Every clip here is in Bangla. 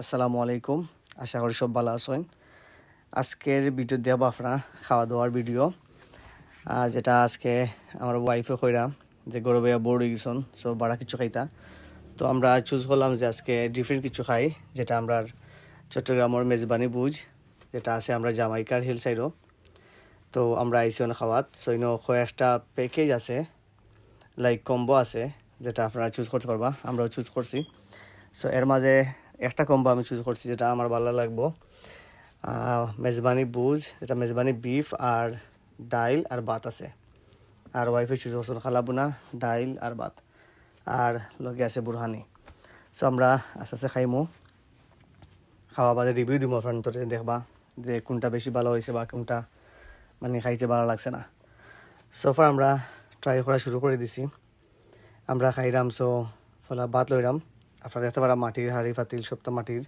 আসসালামু আলাইকুম। আশা করি সব ভালো আছেন। আজকের ভিডিও দেবো আপনারা খাওয়া দাওয়ার ভিডিও আর যেটা আজকে আমার ওয়াইফে কইরা যে গরবে বোর্ড গেছেন সো বাড়া কিছু খাইতা। তো আমরা চুজ করলাম যে আজকে ডিফারেন্ট কিছু খাই, যেটা আমরা চট্টগ্রামের মেজবানি বুঝ যেটা আছে আমরা জামাইকার হিল সাইডও তো আমরা আইসি অনেক খাওয়াত। সো ইনো কয়েকটা প্যাকেজ আছে লাইক কম্বো আছে, যেটা আপনারা চুজ করতে পারবা। আমরাও চুজ করছি। সো এর মাঝে একটা কম্বো আমি চুজ করছি যেটা আমার ভালো লাগবো। মেজবানি বুজ, এটা মেজবানি বিফ আর ডাইল আর ভাত আছে। আর ওয়াইফে চুজ করছেন খালাবুনা ডাইল আর ভাত। আর লগে আছে বুরহানি। সো আমরা আস্তে আস্তে খাইমু। খাওয়া বাদে রিভিউ দিব ফ্রেন্ডরে দেখবা যে কোনটা বেশি ভালো হয়েছে বা কোনটা মানে খাইতে ভালো লাগছে না। সোফার আমরা ট্রাই করা শুরু করে দিছি। আমরা খাইরাম সো ফলা ভাত লইরাম আপনারা দেখতে পারা মাটির হাড়ি, ফাতিল সবটা মাটির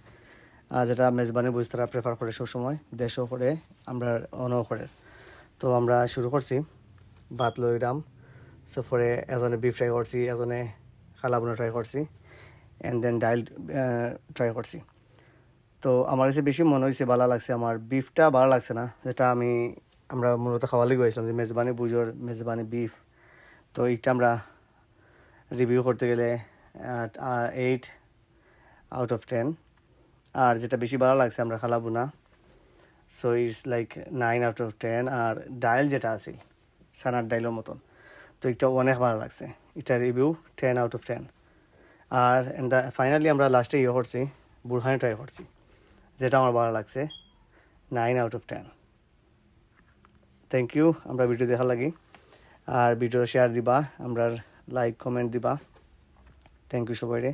যেটা মেজবানি বুঝ তারা প্রেফার করে সবসময়, দেশও করে, আমরা অনও করে। তো আমরা শুরু করছি ভাত লইরাম সো পরে এজনে বিফ ট্রাই করছি এজনে খালাবুনা ট্রাই করছি অ্যান্ড দেন ডাইল ট্রাই করছি। তো আমার কাছে বেশি মনে হয়েছে ভালো লাগছে, আমার বিফটা ভালো লাগছে না, যেটা আমি, আমরা মূলত খাওয়া লিগে গেছিলাম যে মেজবানি বুঝোর, মেজবানি বিফ তো এইটা আমরা রিভিউ করতে গেলে এইট আউট অফ টেন আর যেটা বেশি ভালো লাগছে, আমরা খালাবো না। So it's like nine out of ten আর ডাইল যেটা আছে সানার ডাইলের মতন। তো এটা অনেক ভালো লাগছে। এটা review ten out of ten R finally আমরা লাস্টে ইয়ে করছি বুড়হানি ট্রাই করছি। যেটা আমার ভালো লাগছে nine out of ten thank you আমরা ভিডিও দেখা লাগি। আর ভিডিও শেয়ার দিবা আমরা লাইক কমেন্ট দিবা। থ্যাংক ইউ সবাই রে